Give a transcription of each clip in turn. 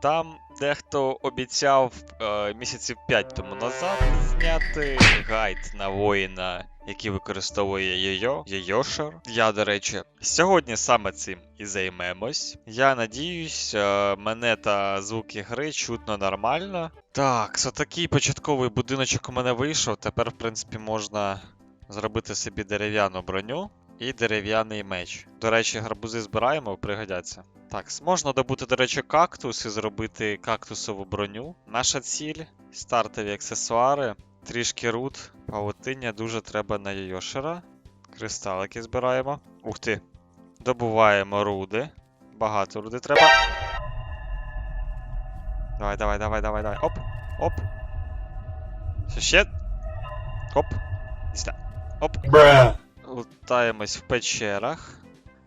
Там дехто обіцяв е, місяців 5 тому назад зняти гайд на воїна, який використовує йо Йойошер. Я, до речі, сьогодні саме цим і займемось. Я надіюсь, е, мене та звуки гри чутно нормально. Так, so такий початковий будиночок у мене вийшов. Тепер, в принципі, можна зробити собі дерев'яну броню і дерев'яний меч. До речі, гарбузи збираємо, пригодяться. Так, можна добути, до речі, кактус і зробити кактусову броню. Наша ціль стартові аксесуари, трішки рут, павутиння дуже треба на Йошера. Кристалики збираємо. Ух ти. Добуваємо руди. Багато руди треба. Давай, давай, давай, давай, давай. Оп, оп. Що ще? Оп. Сюди. Оп. Bruh. Лутаємось в печерах.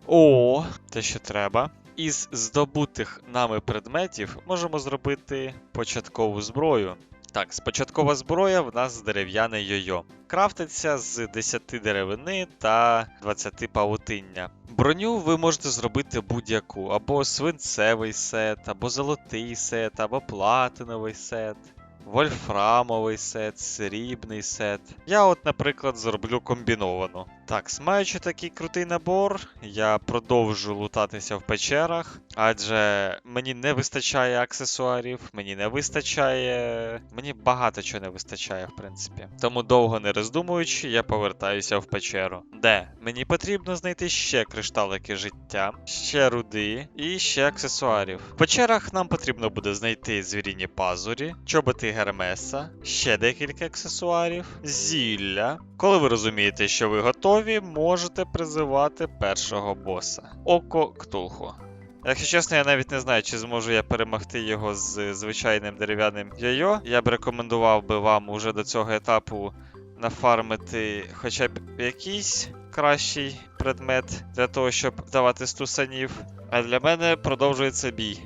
О, те, що треба. Із здобутих нами предметів можемо зробити початкову зброю. Так, спочаткова зброя в нас дерев'яне йо-йо. Крафтиться з 10 деревини та 20 павутиння. Броню ви можете зробити будь-яку, або свинцевий сет, або золотий сет, або платиновий сет. Вольфрамовий сет, срібний сет. Я от, наприклад, зроблю комбіновану. Так, маючи такий крутий набор, я продовжу лутатися в печерах, адже мені не вистачає аксесуарів, мені не вистачає. Мені багато чого не вистачає, в принципі. Тому довго не роздумуючи, я повертаюся в печеру. Де? Мені потрібно знайти ще кришталики життя, ще руди і ще аксесуарів. В печерах нам потрібно буде знайти звіріні пазурі, чоботи Гермеса, ще декілька аксесуарів, зілля. Коли ви розумієте, що ви готові, можете призивати першого боса. Око Ктулху. Якщо чесно, я навіть не знаю, чи зможу я перемогти його з звичайним дерев'яним йо-йо. Я б рекомендував би вам уже до цього етапу нафармити хоча б якийсь кращий предмет для того, щоб давати стусанів. А для мене продовжується бій.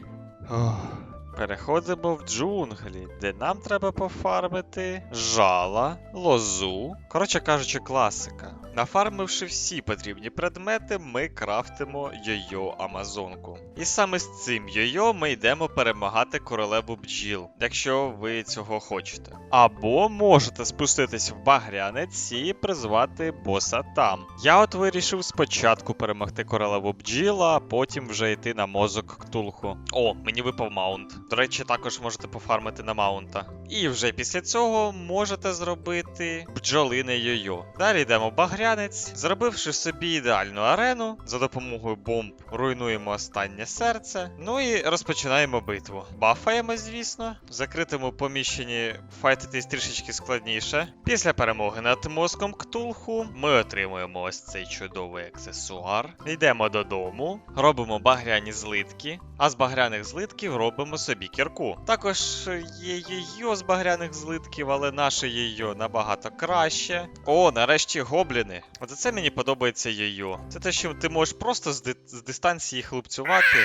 Ох. Переходимо в джунглі, де нам треба пофармити жала, лозу. Коротше кажучи, класика. Нафармивши всі потрібні предмети, ми крафтимо йо-йо Амазонку. І саме з цим йо-йо ми йдемо перемагати королеву бджіл, якщо ви цього хочете. Або можете спуститись в багрянець і призвати боса там. Я от вирішив спочатку перемогти королеву бджіла, а потім вже йти на мозок ктулху. О, мені випав маунт. До речі, також можете пофармити на маунта. І вже після цього можете зробити бджолине йо-йо. Далі йдемо багрянець, зробивши собі ідеальну арену, за допомогою бомб руйнуємо останнє серце. Ну і розпочинаємо битву. Бафаємо, звісно. В закритому поміщенні файтитись трішечки складніше. Після перемоги над мозком Ктулху ми отримуємо ось цей чудовий аксесуар. Йдемо додому, робимо багряні злитки, а з багряних злитків робимо собі кірку. Також є її з багряних злитків, але наше її набагато краще. О, нарешті гобліни. От це мені подобається її. Це те, що ти можеш просто з, ди- з дистанції хлопцювати,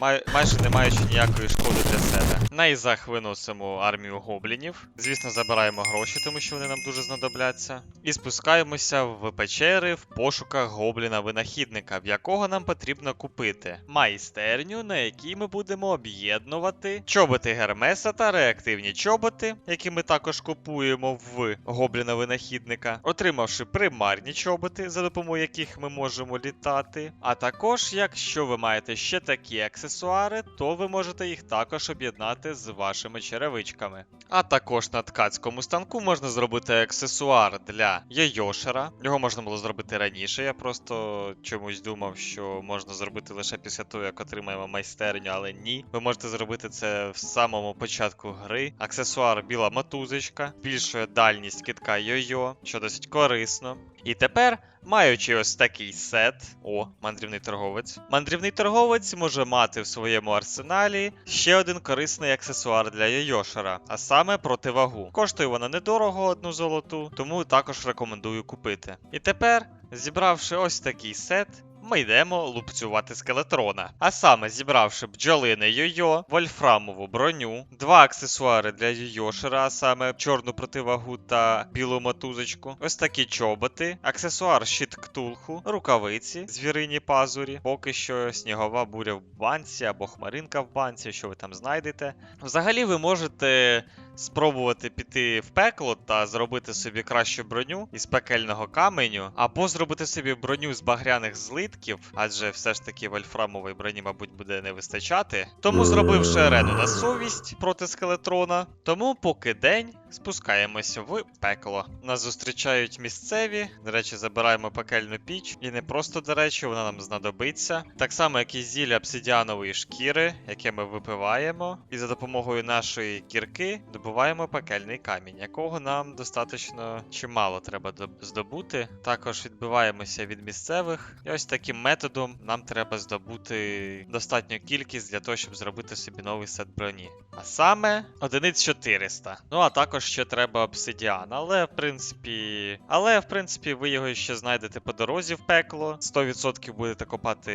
май- майже не маючи ніякої шкоди для себе. На ізах виносимо армію гоблінів. Звісно, забираємо гроші, тому що вони нам дуже знадобляться. І спускаємося в печери в пошуках гобліна-винахідника, в якого нам потрібно купити майстерню, на якій ми будемо об'єднувати чоботи Гермеса та реактивні чоботи, які ми також купуємо в гобліна-винахідника, отримавши примарні чоботи, за допомогою яких ми можемо літати. А також, якщо ви маєте ще такі аксесуари, то ви можете їх також об'єднати з вашими черевичками. А також на ткацькому станку можна зробити аксесуар для Йойошера. Його можна було зробити раніше. Я просто чомусь думав, що можна зробити лише після того, як отримаємо майстерню, але ні. Ви можете зробити це в самому початку гри. Аксесуар біла мотузочка, збільшує дальність китка йо-йо, що досить корисно. І тепер, маючи ось такий сет, о, мандрівний торговець. Мандрівний торговець може мати в своєму арсеналі ще один корисний аксесуар для Йойошера, а саме противагу. Коштує вона недорого одну золоту, тому також рекомендую купити. І тепер, зібравши ось такий сет, ми йдемо лупцювати скелетрона. А саме зібравши бджолине йо-йо, вольфрамову броню, два аксесуари для йойошера, а саме чорну противагу та білу мотузочку, ось такі чоботи, аксесуар щит ктулху, рукавиці, звірині пазурі, поки що снігова буря в банці або хмаринка в банці, що ви там знайдете. Взагалі ви можете спробувати піти в пекло та зробити собі кращу броню із пекельного каменю, або зробити собі броню з багряних злитків, адже все ж таки вольфрамової броні, мабуть, буде не вистачати. Тому зробивши арену на совість проти скелетрона, тому поки день спускаємося в пекло. Нас зустрічають місцеві. До речі, забираємо пекельну піч. І не просто, до речі, вона нам знадобиться. Так само, як і зілля обсидіанової шкіри, яке ми випиваємо. І за допомогою нашої кірки добуваємо пекельний камінь, якого нам достатньо чимало треба здобути. Також відбиваємося від місцевих. І ось таким методом нам треба здобути достатню кількість для того, щоб зробити собі новий сет броні. А саме одиниць 400. Ну а також ще треба обсидіан. Але в принципі. Але в принципі ви його ще знайдете по дорозі в пекло. 100% будете копати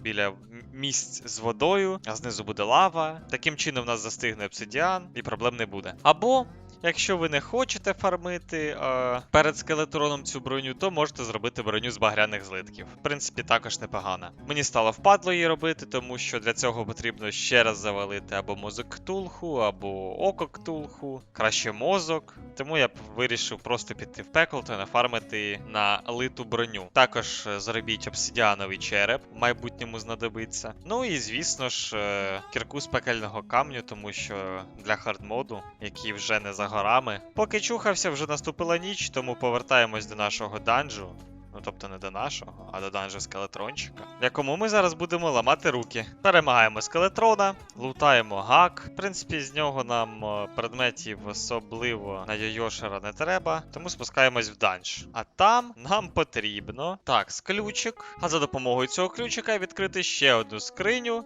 біля місць з водою, а знизу буде лава. Таким чином в нас застигне обсидіан і проблем не буде. Або. Якщо ви не хочете фармити е, перед скелетроном цю броню, то можете зробити броню з багряних злитків. В принципі, також непогано. Мені стало впадло її робити, тому що для цього потрібно ще раз завалити або мозок ктулху, або око ктулху, краще мозок. Тому я вирішив просто піти в пекло та нафармити на литу броню. Також е, зробіть обсидіановий череп, в майбутньому знадобиться. Ну і звісно ж, е, кірку з пекельного камню, тому що для хардмоду, який вже не за горами. Поки чухався, вже наступила ніч, тому повертаємось до нашого данжу. Ну тобто не до нашого, а до данжу скелетрончика, в якому ми зараз будемо ламати руки. Перемагаємо скелетрона, лутаємо гак. В принципі, з нього нам е, предметів особливо на Йойошера не треба, тому спускаємось в данж. А там нам потрібно так, з ключик. А за допомогою цього ключика відкрити ще одну скриню.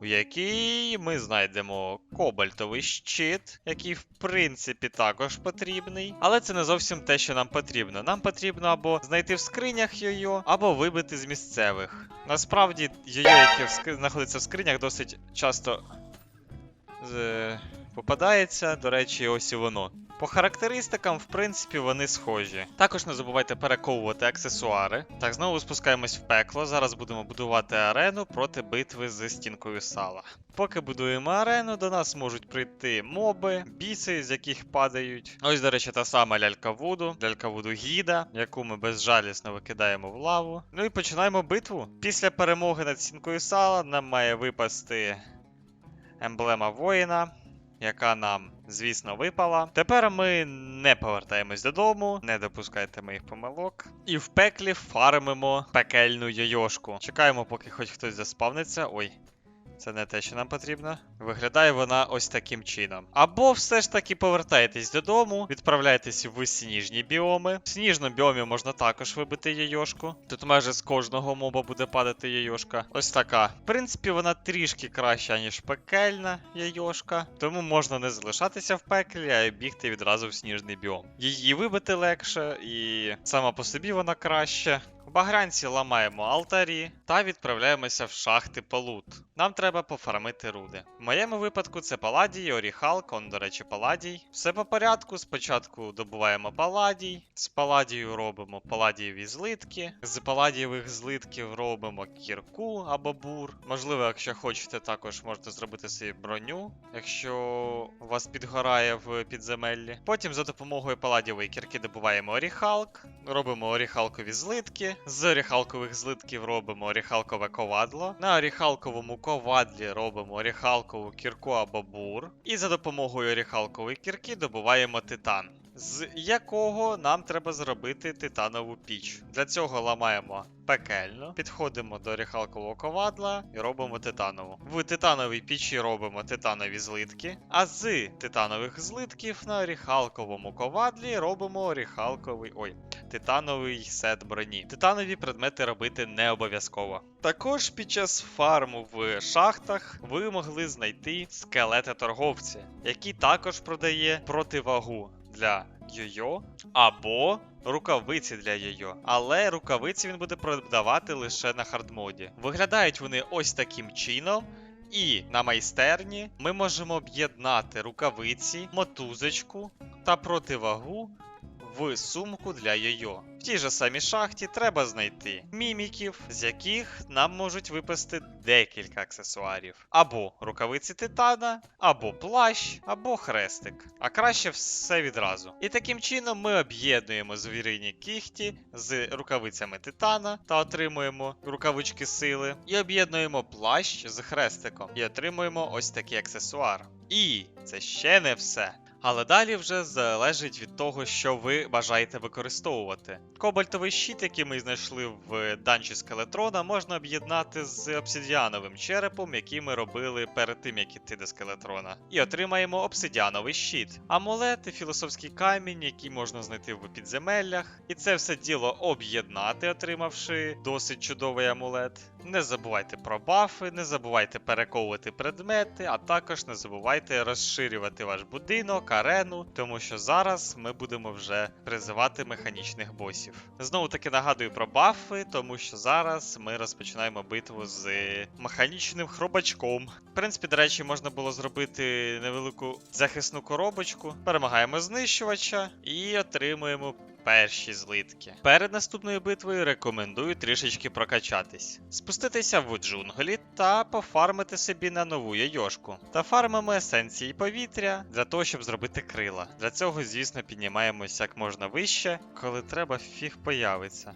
В якій ми знайдемо кобальтовий щит, який в принципі також потрібний. Але це не зовсім те, що нам потрібно. Нам потрібно або знайти в скринях йо-йо, або вибити з місцевих. Насправді, йо-йо, яке знаходиться в скринях, досить часто з... попадається. До речі, ось і воно. По характеристикам, в принципі, вони схожі. Також не забувайте перековувати аксесуари. Так, знову спускаємось в пекло. Зараз будемо будувати арену проти битви з стінкою сала. Поки будуємо арену, до нас можуть прийти моби, біси, з яких падають. Ось, до речі, та сама лялька Вуду, лялька Вуду Гіда, яку ми безжалісно викидаємо в лаву. Ну і починаємо битву. Після перемоги над стінкою сала нам має випасти емблема воїна яка нам, звісно, випала. Тепер ми не повертаємось додому, не допускайте моїх помилок. І в пеклі фармимо пекельну йойошку. Чекаємо, поки хоч хтось заспавниться. Ой. Це не те, що нам потрібно. Виглядає вона ось таким чином. Або все ж таки повертаєтесь додому, відправляєтесь в сніжні біоми. В сніжному біомі можна також вибити яйошку. Тут майже з кожного моба буде падати яйошка. Ось така. В принципі, вона трішки краща, ніж пекельна яйошка. Тому можна не залишатися в пеклі, а бігти відразу в сніжний біом. Її вибити легше, і сама по собі вона краще. В багранці ламаємо алтарі та відправляємося в шахти по лут. Нам треба пофармити руди. В моєму випадку це паладій, оріхал, кон, до речі, паладій. Все по порядку. Спочатку добуваємо паладій, з паладію робимо паладієві злитки, з паладієвих злитків робимо кірку або бур. Можливо, якщо хочете, також можете зробити собі броню, якщо вас підгорає в підземеллі. Потім за допомогою паладієвої кірки добуваємо оріхалк, робимо оріхалкові злитки. З оріхалкових злитків робимо оріхалкове ковадло. На оріхалковому ковадлі робимо оріхалкову кірку або бур. І за допомогою оріхалкової кірки добуваємо титан. З якого нам треба зробити титанову піч. Для цього ламаємо пекельно, підходимо до оріхалкового ковадла і робимо титанову. В титановій пічі робимо титанові злитки, а з титанових злитків на оріхалковому ковадлі робимо оріхалковий. ой, титановий сет броні. Титанові предмети робити не обов'язково. Також під час фарму в шахтах ви могли знайти скелети торговця, який також продає противагу. Для йо-йо, або рукавиці для йо-йо. Але рукавиці він буде продавати лише на хардмоді. Виглядають вони ось таким чином. І на майстерні ми можемо об'єднати рукавиці, мотузочку та противагу в сумку для йо-йо. В тій же самій шахті треба знайти міміків, з яких нам можуть випасти декілька аксесуарів: або рукавиці титана, або плащ, або хрестик. А краще все відразу. І таким чином ми об'єднуємо звірині кіхті з рукавицями титана та отримуємо рукавички сили. І об'єднуємо плащ з хрестиком і отримуємо ось такий аксесуар. І це ще не все. Але далі вже залежить від того, що ви бажаєте використовувати. Кобальтовий щит, який ми знайшли в данчі скелетрона, можна об'єднати з обсидіановим черепом, який ми робили перед тим, як іти до скелетрона. І отримаємо обсидіановий щит, амулет і філософський камінь, який можна знайти в підземеллях. І це все діло об'єднати, отримавши досить чудовий амулет. Не забувайте про бафи, не забувайте перековувати предмети, а також не забувайте розширювати ваш будинок, арену, тому що зараз ми будемо вже призивати механічних босів. Знову таки нагадую про бафи, тому що зараз ми розпочинаємо битву з механічним хробачком. В принципі, до речі, можна було зробити невелику захисну коробочку. Перемагаємо знищувача і отримуємо перші злитки. Перед наступною битвою рекомендую трішечки прокачатись, спуститися в джунглі та пофармити собі на нову яйошку. Та фармимо есенції повітря для того, щоб зробити крила. Для цього, звісно, піднімаємось як можна вище, коли треба, фіг появиться.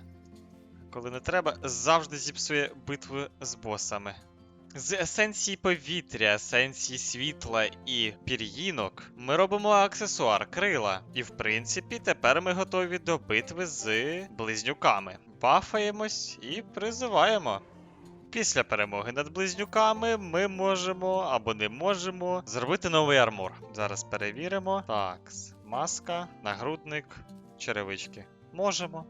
Коли не треба, завжди зіпсує битву з босами. З есенції повітря, есенції світла і пір'їнок ми робимо аксесуар крила. І в принципі тепер ми готові до битви з близнюками. Бафаємось і призиваємо. Після перемоги над близнюками ми можемо або не можемо зробити новий армор. Зараз перевіримо. Так, маска, нагрудник, черевички. Можемо.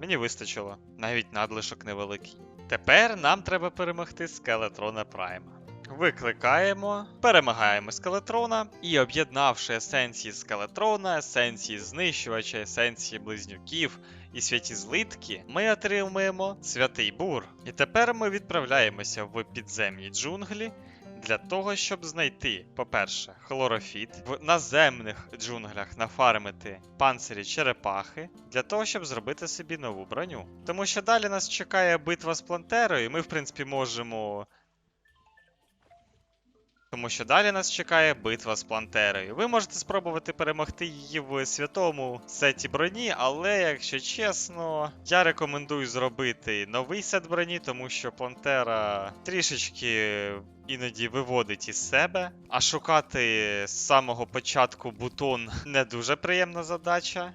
Мені вистачило, навіть надлишок невеликий. Тепер нам треба перемогти скелетрона Прайма. Викликаємо, перемагаємо скелетрона і, об'єднавши есенції скелетрона, есенції знищувача, есенції близнюків і святі злитки, ми отримуємо святий бур. І тепер ми відправляємося в підземні джунглі. Для того, щоб знайти, по-перше, хлорофіт, в наземних джунглях нафармити панцирі черепахи, для того, щоб зробити собі нову броню. Тому що далі нас чекає битва з плантерою, і ми, в принципі, можемо. Тому що далі нас чекає битва з плантерою. Ви можете спробувати перемогти її в святому сеті броні, але, якщо чесно, я рекомендую зробити новий сет броні, тому що плантера трішечки іноді виводить із себе. А шукати з самого початку бутон не дуже приємна задача.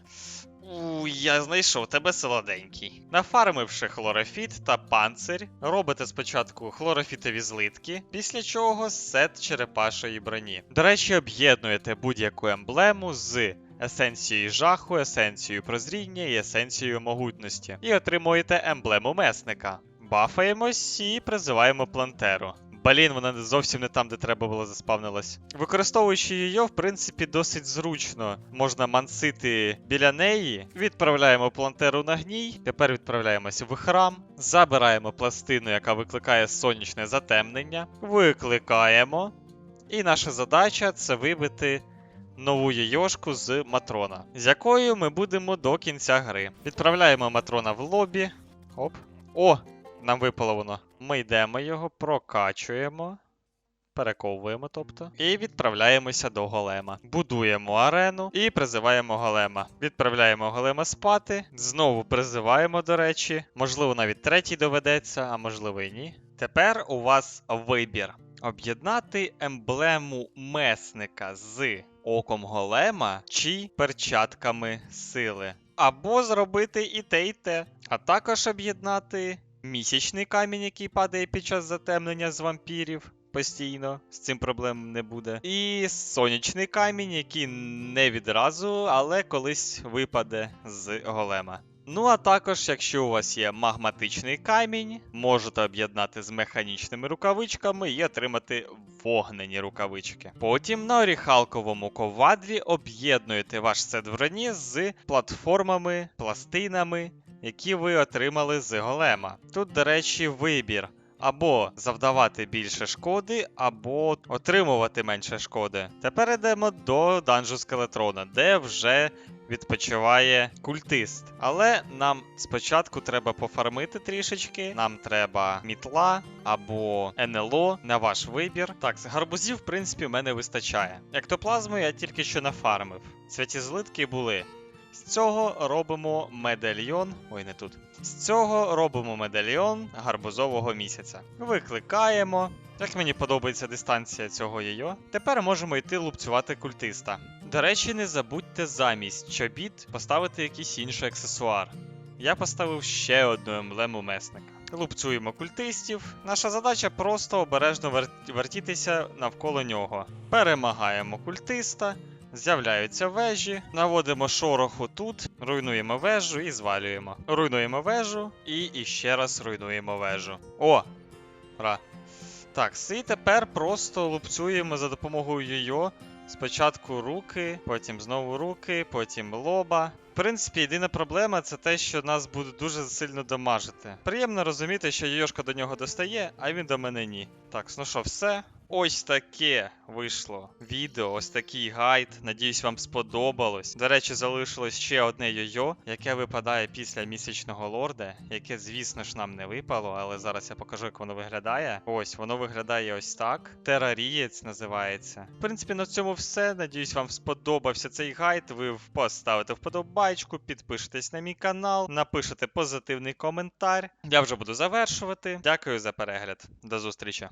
У, я знайшов тебе солоденький. Нафармивши хлорофіт та панцир, робите спочатку хлорофітові злитки, після чого сет черепашої броні. До речі, об'єднуєте будь-яку емблему з есенцією жаху, есенцією прозріння і есенцією могутності. І отримуєте емблему месника. Бафаємось і призиваємо плантеру. Блін, вона зовсім не там, де треба було заспавнилась. Використовуючи її, в принципі, досить зручно. Можна мансити біля неї. Відправляємо плантеру на гній. Тепер відправляємося в храм. Забираємо пластину, яка викликає сонячне затемнення. Викликаємо. І наша задача це вибити нову яйошку з матрона, з якою ми будемо до кінця гри. Відправляємо матрона в лобі. Оп. О! Нам випало воно. Ми йдемо його, прокачуємо. Перековуємо, тобто, і відправляємося до голема. Будуємо арену і призиваємо голема. Відправляємо голема спати. Знову призиваємо, до речі. Можливо, навіть третій доведеться, а можливо і ні. Тепер у вас вибір: об'єднати емблему месника з оком голема чи перчатками сили. Або зробити і те, і те. А також об'єднати місячний камінь, який падає під час затемнення з вампірів. Постійно, з цим проблем не буде. І сонячний камінь, який не відразу, але колись випаде з голема. Ну а також, якщо у вас є магматичний камінь, можете об'єднати з механічними рукавичками і отримати вогнені рукавички. Потім на оріхалковому ковадлі об'єднуєте ваш сет броні з платформами, пластинами, які ви отримали з голема. Тут, до речі, вибір. Або завдавати більше шкоди, або отримувати менше шкоди. Тепер йдемо до данжу скелетрона, де вже відпочиває культист. Але нам спочатку треба пофармити трішечки. Нам треба мітла або НЛО на ваш вибір. Так, з гарбузів, в принципі, в мене вистачає. Ектоплазму я тільки що нафармив. Святі злитки були. З цього робимо медальйон. Ой, не тут. З цього робимо медальйон гарбузового місяця. Викликаємо. Як мені подобається дистанція цього йо. Тепер можемо йти лупцювати культиста. До речі, не забудьте замість чобіт поставити якийсь інший аксесуар. Я поставив ще одну емблему месника. Лупцюємо культистів. Наша задача просто обережно вертітися навколо нього. Перемагаємо культиста. З'являються вежі, наводимо шороху тут, руйнуємо вежу і звалюємо. Руйнуємо вежу і іще раз руйнуємо вежу. О! Ра. Так, і тепер просто лупцюємо за допомогою йо. Спочатку руки, потім знову руки, потім лоба. В принципі, єдина проблема це те, що нас буде дуже сильно дамажити. Приємно розуміти, що Йошка до нього достає, а він до мене ні. Так, ну що, все. Ось таке вийшло відео, ось такий гайд. Надіюсь, вам сподобалось. До речі, залишилось ще одне йо-йо, яке випадає після місячного лорда, яке, звісно ж, нам не випало, але зараз я покажу, як воно виглядає. Ось, воно виглядає ось так. Терарієць називається. В принципі, на цьому все. Надіюсь, вам сподобався цей гайд. Ви поставите вподобайку, підпишетесь на мій канал, напишете позитивний коментар. Я вже буду завершувати. Дякую за перегляд. До зустрічі.